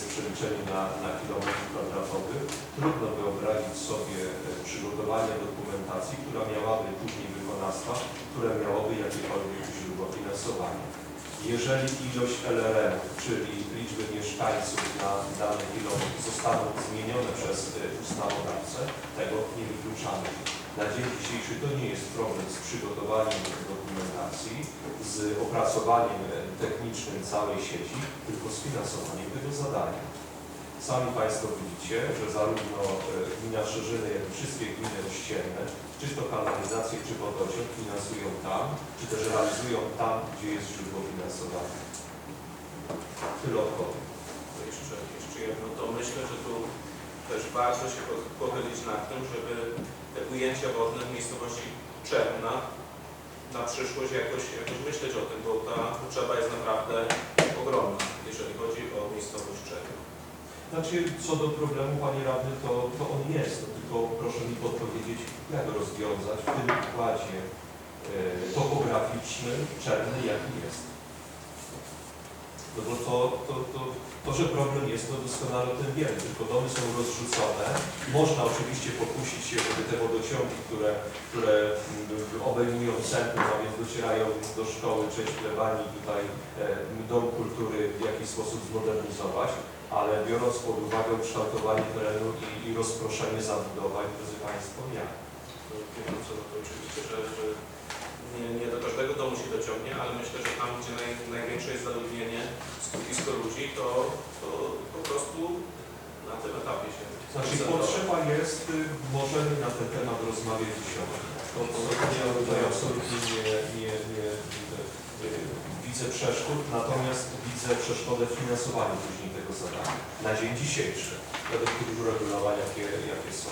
jest na, na kilometr kwadratowy, trudno wyobrazić sobie e, przygotowanie dokumentacji, która miałaby później wykonawstwa, które miałoby jakiekolwiek źródło finansowania. Jeżeli ilość LRM, czyli liczby mieszkańców na dany kilometr zostaną zmienione przez e, ustawodawcę, tego nie wykluczamy. Na dzień dzisiejszy to nie jest problem z przygotowaniem dokumentacji, z opracowaniem e, technicznym całej sieci, tylko z finansowaniem tego zadania. Sami Państwo widzicie, że zarówno e, gmina Szerzyny, jak i wszystkie gminy ościenne, czy to kanalizację, czy wodociąg finansują tam, czy też realizują tam, gdzie jest źródło finansowania. Tyle odpowiem. To jeszcze, jeszcze jedno, to myślę, że tu też warto się po- pochylić nad tym, żeby te ujęcia wodne w miejscowości Czerna na przyszłość jakoś, jakoś myśleć o tym, bo ta potrzeba jest naprawdę ogromna, jeżeli chodzi Znaczy, co do problemu, Panie Radny, to, to on jest, no, tylko proszę mi podpowiedzieć, jak go rozwiązać w tym układzie e, topograficznym, czerny, jaki jest. No bo to, to, to, to, że problem jest, to doskonale o tym wiemy, tylko domy są rozrzucone. Można oczywiście pokusić się, żeby te wodociągi, które, które mm, obejmują centrum, a więc docierają do szkoły, część plebanii, tutaj e, dom kultury w jakiś sposób zmodernizować, ale biorąc pod uwagę kształtowanie terenu i, i rozproszenie zabudowań, drodzy Państwo, jak? Nie wiem co, to oczywiście, że, że nie, nie do każdego domu się dociągnie, ale myślę, że tam, gdzie naj, największe jest zaludnienie, skupisko ludzi, to, to po prostu na tym etapie się Znaczy potrzeba jest, y, możemy na ten temat rozmawiać dzisiaj. To, to, ja tutaj absolutnie nie, nie, nie y, widzę przeszkód, natomiast widzę przeszkodę w finansowaniu później tego zadania. Na dzień dzisiejszy, według tych uregulowań, jakie, jakie są.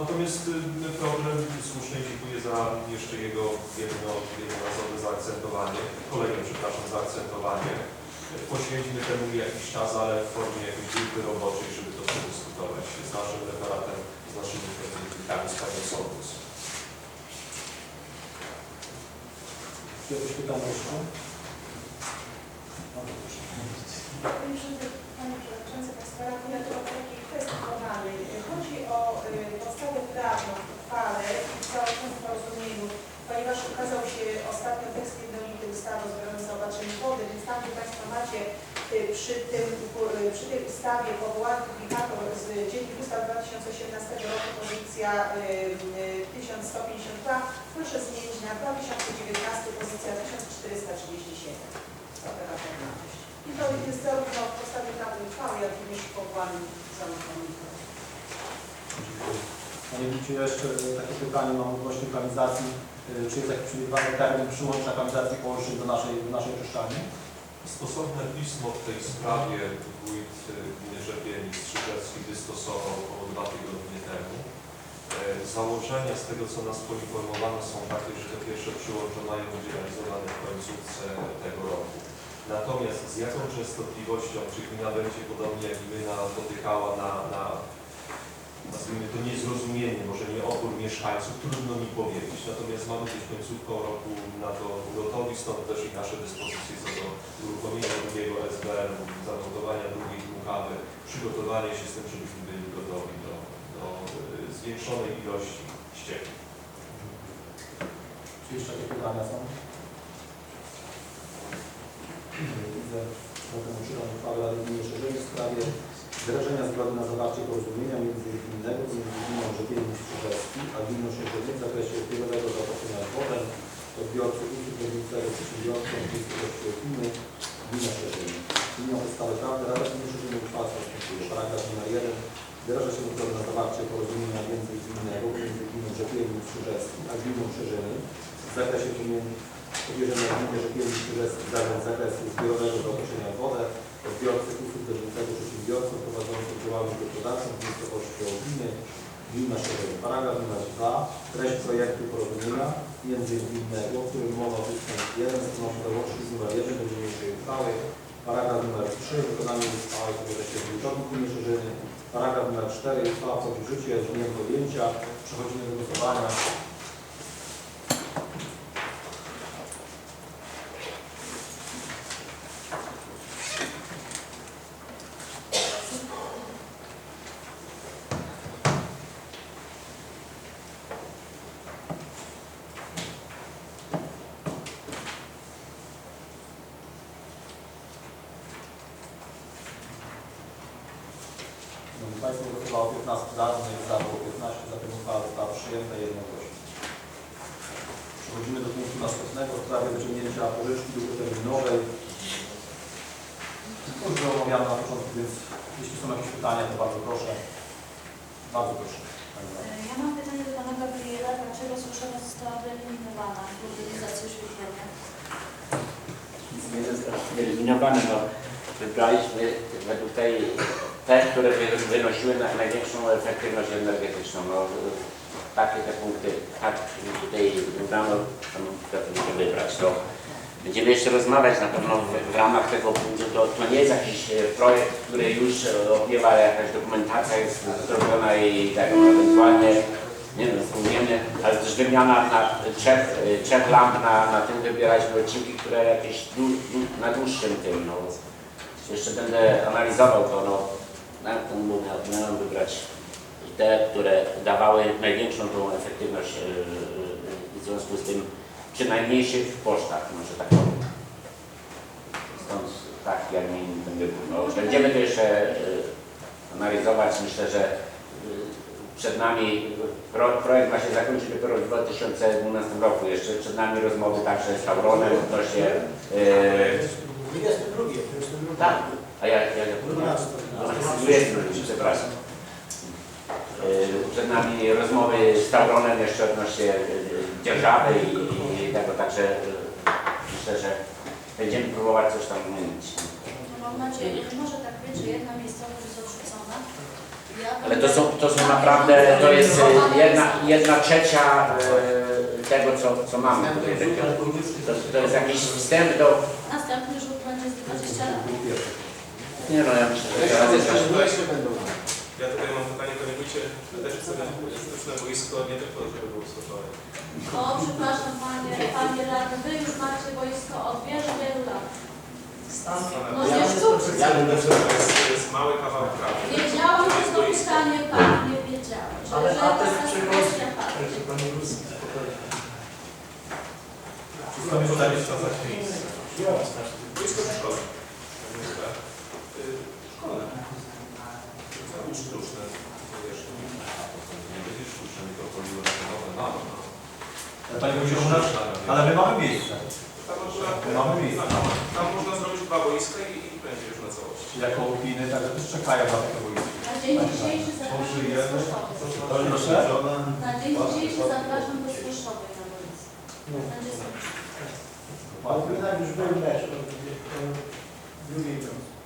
Natomiast y, problem, słusznie dziękuję za jeszcze jego jedno, jednorazowe zaakcentowanie, kolejne, przepraszam, zaakcentowanie. Poświęćmy temu jakiś czas, ale w formie jakiejś grupy roboczej, żeby to przedyskutować z naszym referatem, z naszymi pracownikami, z panią Sołtys. Jakieś pytania jeszcze? No. Panie Przewodniczący, Państwa ja tu o takiej kwestii. Chodzi o y, podstawę prawną w uchwale i w całym porozumieniu, ponieważ ukazał się ostatnio tekst jednolity ustawy o zbiorowym zaopatrzeniu wody, więc tam, Państwo macie y, przy, tym, y, przy tej ustawie powołany publikator z Dziennik Ustaw 2018 roku, pozycja y, y, 1152, proszę zmienić na 2019 pozycja 1437. Taka formalność. I to jest zarówno w podstawie prawnej uchwały, jak również w powołanym zarządzeniu. Panie Wójcie, jeszcze e, takie pytanie mam odnośnie kanalizacji. E, Czy jest jakiś przewidywany termin przyłączenia kanalizacji położnej do naszej, do naszej czyszczalni? Stosowne pismo w tej sprawie wójt gminy Rzepienic Strzyżewski wystosował około dwa tygodnie temu. E, Założenia z tego, co nas poinformowano, są takie, że te pierwsze przyłącza mają być realizowane w końcówce tego roku. Natomiast z jaką częstotliwością, czy gmina będzie podobnie jak gmina dotykała na, na nazwijmy to niezrozumienie, może nie opór mieszkańców, trudno mi powiedzieć. Natomiast mamy być końcówką roku na to gotowi, stąd też i nasze dyspozycje co do uruchomienia drugiego SBR, zamontowania drugiej dmuchawy, przygotowania się z tym, żebyśmy byli gotowi do, do y, zwiększonej ilości ścieków. Czy jeszcze jakieś pytania są? Widzę, że uchwałę Rady Gminy Szerzej w sprawie wyrażenia zgody na zawarcie porozumienia międzygminnego pomiędzy gminą Rzepienic Strzyżewski a gminą Szerzej w zakresie chwilowego zaopatrzenia wodę odbiorcy usług lotniczego przedsiębiorcom miejscowości gminy gmina Szerzej. Gmina podstawy prawne Rada Gminy Szerzej uchwała następuje. Paragraf numer 1 wyraża się zgodę na zawarcie porozumienia międzygminnego między gminą Rzepienic Strzyżewski a gminą Szerzej w zakresie pomiędzy powierzenia gminie Rzepienic Strzyżewski zadań z zakresu zbiorowego zaopatrzenia w wodę odbiorcy usług bieżącego przedsiębiorcom prowadzącym działalność gospodarczą w gminy Gmina Szerzej. Paragraf numer 2. Treść projektu porozumienia międzygminnego, w którym mowa o ustęp 1 stanowi załącznik numer 1 do niniejszej uchwały. Paragraf numer 3. Wykonanie uchwały w zakresie budżetu gminy Szerzyny. Paragraf numer 4. Uchwała wchodzi w życie z dniem podjęcia. Przechodzimy do głosowania. Komisja głosowała 15 radnych, za było 15, zatem uchwała została przyjęta jednogłośnie. Przechodzimy do punktu następnego w sprawie wyciągnięcia pożyczki długoterminowej. Już było omawiane na początku, więc jeśli są jakieś pytania, to bardzo proszę. Bardzo proszę. Ja mam pytanie do pana Gabriela, dlaczego suszowa została wyeliminowana z mobilizacji oświetlenia? nie zostały wyeliminowane, no wybraliśmy według tej, te, które wy- wynosiły na największą efektywność energetyczną. No, takie te punkty, tak tutaj tam to wybrać. To będziemy jeszcze rozmawiać na pewno w, w ramach tego punktu. To, to nie jest jakiś e, projekt, który już e, opiewa jakaś dokumentacja jest zrobiona i tak ewentualnie nie wiem, spróbujemy, ale też wymiana na trzech, y, trzech lamp na, na tym wybieraliśmy odcinki, które jakieś dłu, dłu, na dłuższym tym, no. Jeszcze będę analizował to, no. Na tym miał- miałem wybrać te, które dawały największą tą efektywność y, y, w związku z tym przy najmniejszych kosztach, może tak powiem. Stąd tak, jak mi będę, no, będziemy to jeszcze y, analizować. Myślę, że przed nami pro, projekt ma się zakończyć dopiero w 2012 roku. Jeszcze przed nami rozmowy także z Tauronem odnośnie. Yy, 22, 22. tak, a ja, ja, ja 12. 22, przepraszam. Yy, przed nami rozmowy z Tauronem jeszcze odnośnie yy, dzierżawy i, i tego, także yy, myślę, że będziemy próbować coś tam zmienić. No mam nadzieję, że może tak być, że jedna miejscowość jest odrzucona. Ja Ale to są, to są naprawdę, to jest jedna, jedna trzecia tego, co, co mamy tutaj. To, to jest jakiś wstęp do... Następny rzut będzie z 20 lat. Nie no, ja myślę, że teraz jest. Ja tutaj mam pytanie, panie wójcie, też chcemy sztuczne boisko, nie tylko żeby było stosowane. O, przepraszam panie, panie radny, wy już macie boisko od wielu, wielu lat. No Ja sztuczne. Ja To będę jest, to jest mały kawał prawa. Wiedziałam, że to pytanie pan nie wiedział. Że, Ale że a jest kwestia padła. Także panie Ruski, Zostanie wskazać miejsce. Ja strasznie. Boisko w szkole. Tak. Y, Szkolne. Sztuczne. Nie będzie sztuczne, tylko chodziło o te nowe mamy. Panie Wójcie, ale my mamy miejsce. Tam akurat, Mamy miejsce. tam, tam można zrobić dwa boiska i, i będzie już na całości. Jako opiny, także też czekają na takie boisko. Na dzień dzisiejszy zapraszam do Słyszowej. Proszę? Na dzień dzisiejszy zapraszam do Słyszowej na. Będzie super. Już był mecz.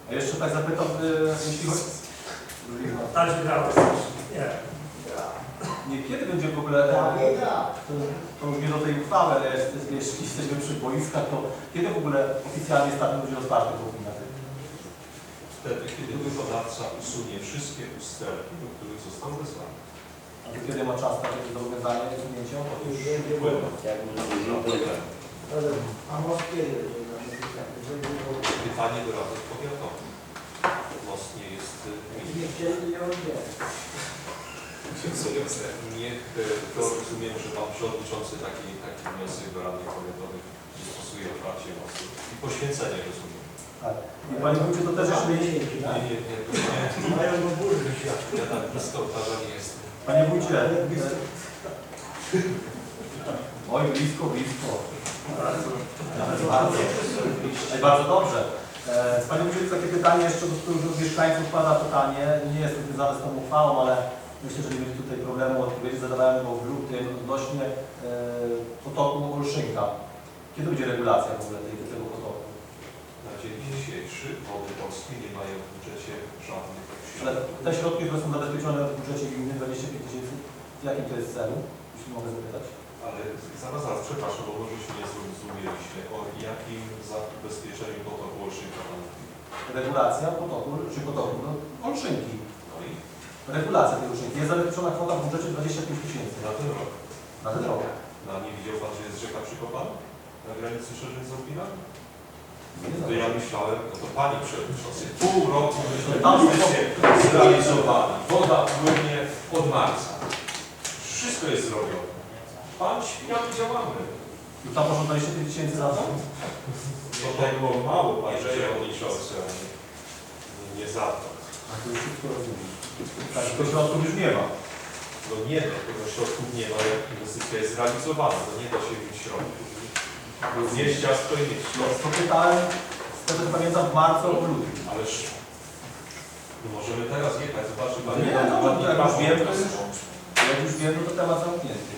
A jeszcze tak zapytam, y, jeśli chodzi... Tak, grała. Nie. Nie, kiedy będzie w ogóle... Tak, nie tak. To, to już nie do tej uchwały, ale jest, jest, jeśli jesteśmy przy boiskach, to kiedy w ogóle oficjalnie stadion będzie otwarty w Opinach? Wtedy, kiedy wykonawca usunie wszystkie usterki, do których został wysłany. A to kiedy ma czas na takie zobowiązanie, usunięcie? To już nie Ale a most kiedy Pytanie do Rady Powiatowej. Most nie jest y, Nie odbierali. Niech e, to rozumiem, że Pan Przewodniczący taki, taki wniosek do Rady Powiatowej stosuje otwarcie mostu i poświęcenie rozumiem. Tak. I Panie Wójcie, to też jeszcze nie... Nie, nie, nie, to nie. Mają go burdy świat. Ja tak blisko ołtarza nie jestem. Panie Wójcie, Ale blisko. oj, blisko, blisko. Bardzo. Ej, bardzo dobrze. E, Panie Wójcie, takie pytanie jeszcze do których mieszkańców pada pytanie. Nie jest to związane z tą uchwałą, ale myślę, że nie będzie tutaj problemu odpowiedzi. Zadawałem go w lutym odnośnie e, potoku Olszynka. Kiedy będzie regulacja w ogóle tej, tego potoku? Na dzień dzisiejszy wody polskie nie mają w budżecie żadnych Ale środków. te środki, które są zabezpieczone w budżecie gminy 25 tysięcy, w jakim to jest celu? Jeśli mogę zapytać. Ale zaraz, zaraz, przepraszam, bo może się nie zrozumieliśmy. O jakim zabezpieczeniu potoku Olszynka Pan mówi? Regulacja potoku, czy potoku, no Olszynki. No i Regulacja tej Olszynki. Jest zabezpieczona kwota w budżecie 25 tysięcy na ten rok. na ten rok. No, a nie widział Pan, że jest rzeka Przykopana? Na granicy Szerzeń z Opina? Nie To ja myślałem, no to Pani Przewodniczący, pół roku myśmy inwestycje zrealizowali. Woda płynie od marca. Wszystko jest zrobione. Pan śpi, a my działamy. I tam może 25 tysięcy na to? To tak było mało, Panie Przewodniczący, a nie, nie za to. A to już wszystko rozumiem. Tak, to środków już nie ma. No nie, no tego środków nie ma, jak inwestycja jest zrealizowana, no nie da się mieć środków. Zjeść ciastko i mieć No, środki. to pytałem, z tego co pamiętam, w marcu albo lutym. Ależ no możemy teraz jechać, zobaczymy. No nie, no, ładnie jak już wiem, to już-. Jak już wiem, no to temat zamknięty.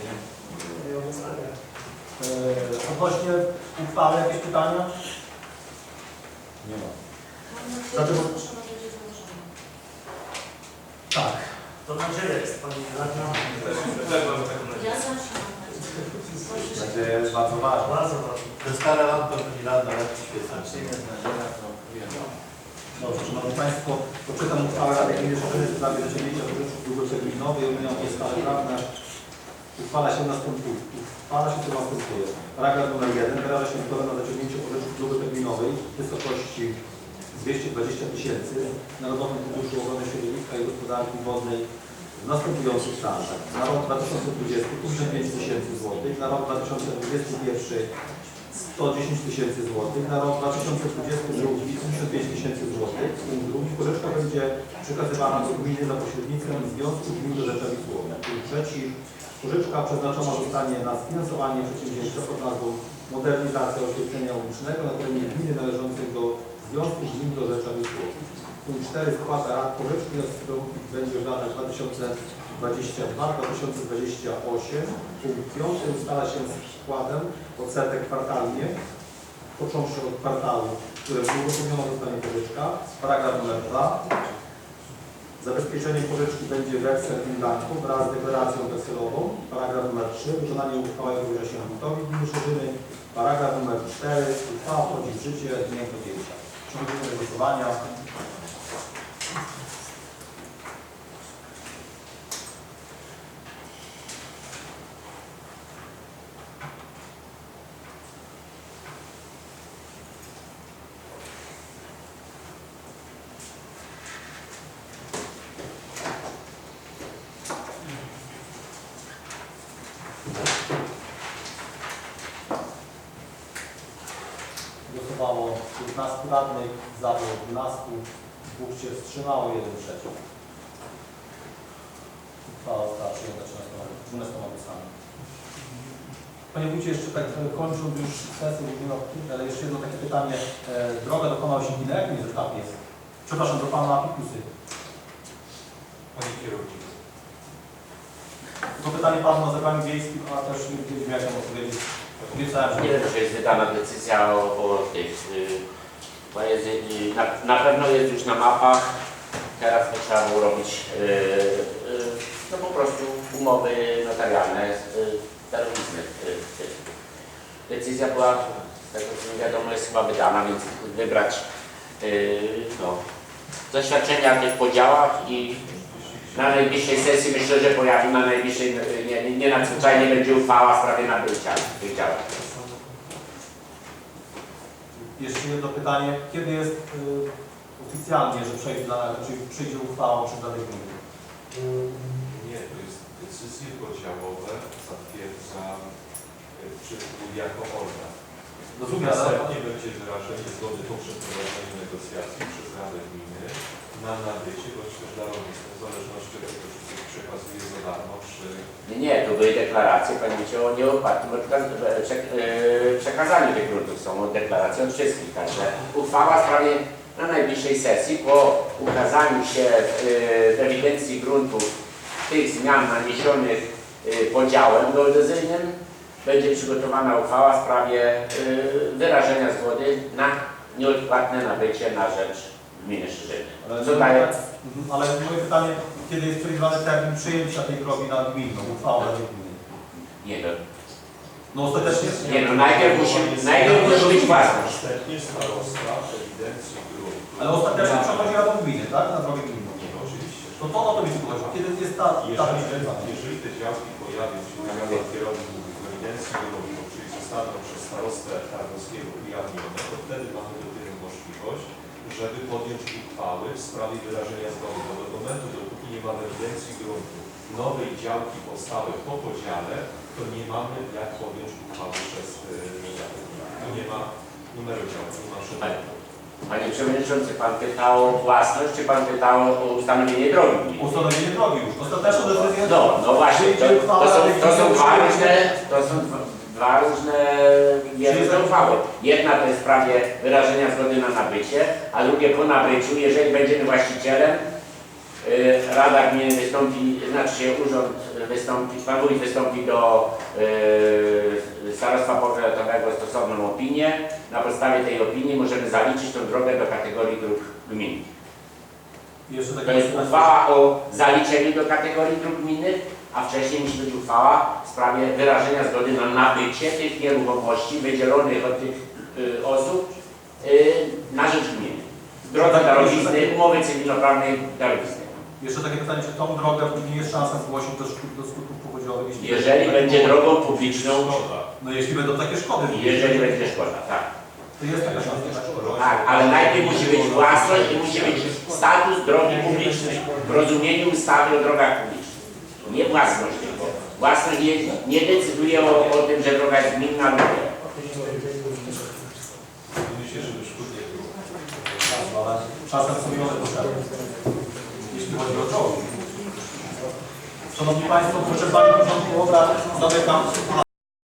Nie? Eee, odnośnie uchwały jakieś pytania? Nie ma. Dlatego-. Tak. To nadzieja jest, Pani Radna. Też, mam taką Ja nadzieję. zawsze mam nadzieję. Nadzieja jest bardzo ważna. Bardzo ważne. To jest stara lampa, Pani Radna, jak świecąca. Dobrze, Szanowni Państwo, poczytam uchwałę Rady Gminy Szerzyny w sprawie zaciągnięcia pożyczki długoterminowej, umienią podstawy prawne. Uchwala się następuje. Uchwala się co następuje. Paragraf numer 1 wyraża się zgodę na zaciągnięcie pożyczki długoterminowej w wysokości 220 tysięcy Narodowym Funduszu Ochrony Środowiska i Gospodarki Wodnej w następujących transzach. Na rok 2020 55 tysięcy złotych, na rok 2021 110 tysięcy złotych, na rok 2022 55 tysięcy złotych. Punkt drugi, pożyczka będzie przekazywana do gminy za pośrednictwem Związku Gmin do Rzeczowi. Punkt trzeci, pożyczka przeznaczona zostanie na sfinansowanie przedsięwzięcia pod nazwą Modernizacja oświetlenia ulicznego na terenie gminy należącej do Związku Gmin do Słowa. Punkt 4, spłata rat pożyczki będzie w latach 2022-2028. Punkt 5 ustala się składem odsetek kwartalnie, począwszy od kwartału, w którym uruchomiona zostanie pożyczka. Paragraf numer 2. Zabezpieczenie pożyczki będzie weksel in blanco wraz z deklaracją wekselową. Paragraf numer 3. Wykonanie uchwały powierza się wójtowi gminy Szerzyny. Paragraf numer 4. Uchwała wchodzi w życie dniem podjęcia. Przechodzimy do głosowania. Głosowało 15 radnych, za było 12, dwóch się wstrzymało, jeden przeciw. Uchwała została przyjęta 13 12 głosami. Panie Wójcie, jeszcze tak e, kończąc już sesję, mówimy o tym, ale jeszcze jedno takie pytanie. E, droga do pana Osiedlina, jaki jest etap jest? Przepraszam, do pana Pikusy. Panie kierowniku. To pytanie padło na zebraniu wiejskim, a też nie wiedzieliśmy jak odpowiedzieć. Obiecałem, że... Nie wiem, czy jest wydana decyzja o, o tych, y, bo jest, na, na pewno jest już na mapach, teraz by trzeba było robić y, y, no po prostu umowy notarialne, y, darowizny. Y, y. Decyzja była, co mi wiadomo, jest chyba wydana, więc wybrać y, no, zaświadczenia o tych podziałach i na najbliższej sesji myślę, że pojawi na najbliższej, nie, nie, nie nadzwyczajnie będzie uchwała w sprawie nabycia tych działek. Jeszcze jedno pytanie. Kiedy jest y, oficjalnie, że przejdzie, dla, przyjdzie uchwała przy danej gminy? Nie, to jest decyzje podziałowe zatwierdza y, czy jako organ. Rozumiem, Następnie będzie wyrażenie zgody po przeprowadzeniu negocjacji przez Radę Gminy na nabycie bądź też darowizny, w zależności od tego, przekazuje za darmo, Nie, tu były deklaracje, panie wiecie, o nieodpartym odkaz- e, przek przekazaniu tych gruntów są od deklaracji od wszystkich, także uchwała w sprawie na najbliższej sesji po ukazaniu się e, w ewidencji gruntów tych zmian naniesionych e, podziałem geodezyjnym będzie przygotowana uchwała w sprawie wyrażenia zgody na nieodpłatne nabycie na rzecz gminy. Ale, Co daje? Mhm, ale moje pytanie, kiedy jest przewidywany termin przyjęcia tej drogi na gminną, uchwałę Rady Gminy? Nie, no, No ostatecznie... nie, no najpierw musi, najpierw musi być własność. starosta ewidencji. Ale ostatecznie przechodzi Radą Gminy, tak? Na drogę gminną. Nie, no oczywiście. To to o to mi się chodzi. Kiedy jest ta... ta Jeżeli, jeżeli te działki pojawią się na miarę kierownik w ewidencji gruntu, czyli zostaną przez starostę tarnowskiego ujawnione, to wtedy mamy dopiero możliwość, żeby podjąć uchwały w sprawie wyrażenia zgody. Bo do momentu, dopóki nie mamy ewidencji gruntu nowej działki powstałej po podziale, to nie mamy jak podjąć uchwały przez yy, Tu nie ma numeru działki, nie ma szeregu. Panie Przewodniczący, Pan pytał o własność, czy Pan pytał o ustanowienie drogi? Ustanowienie drogi już. Ostateczną decyzję. No, no właśnie, to, to, są, to są dwa różne, to są dwa- różne jedne uchwały. Jedna to jest w sprawie wyrażenia zgody na nabycie, a drugie po nabyciu, jeżeli będziemy właścicielem, y, Rada Gminy wystąpi, znaczy się urząd wystąpi, Pan Wójt wystąpi do y, Starostwa Powiatowego stosowną opinię. Na podstawie tej opinii możemy zaliczyć tą drogę do kategorii dróg gmin. Jeszcze To jest uchwała o zaliczeniu do kategorii dróg gminnych, a wcześniej musi być uchwała w sprawie wyrażenia zgody na nabycie tych nieruchomości wydzielonych od tych y, osób y, na rzecz gminy. Droga darowizny, umowy cywilnoprawnej darowizny. Jeszcze takie pytanie, czy tą drogę nie jest szansa zgłosić do, szkód, do skutków powodziowych? jeśli Jeżeli będzie drogą publiczną, No jeśli będą takie szkody. jeżeli będzie szkoda, tak. To jest taka szansa. tak? Tak, ale najpierw musi być własność i musi być status drogi publicznej w rozumieniu ustawy o drogach publicznych. Nie własność tylko. Własność nie, nie decyduje o, o tym, że droga jest gminna lub szkód nie czasem są inne potrzeby. Jeśli chodzi o drogi. Szanowni Państwo, proszę Pani Porządku Obrad, zamykam.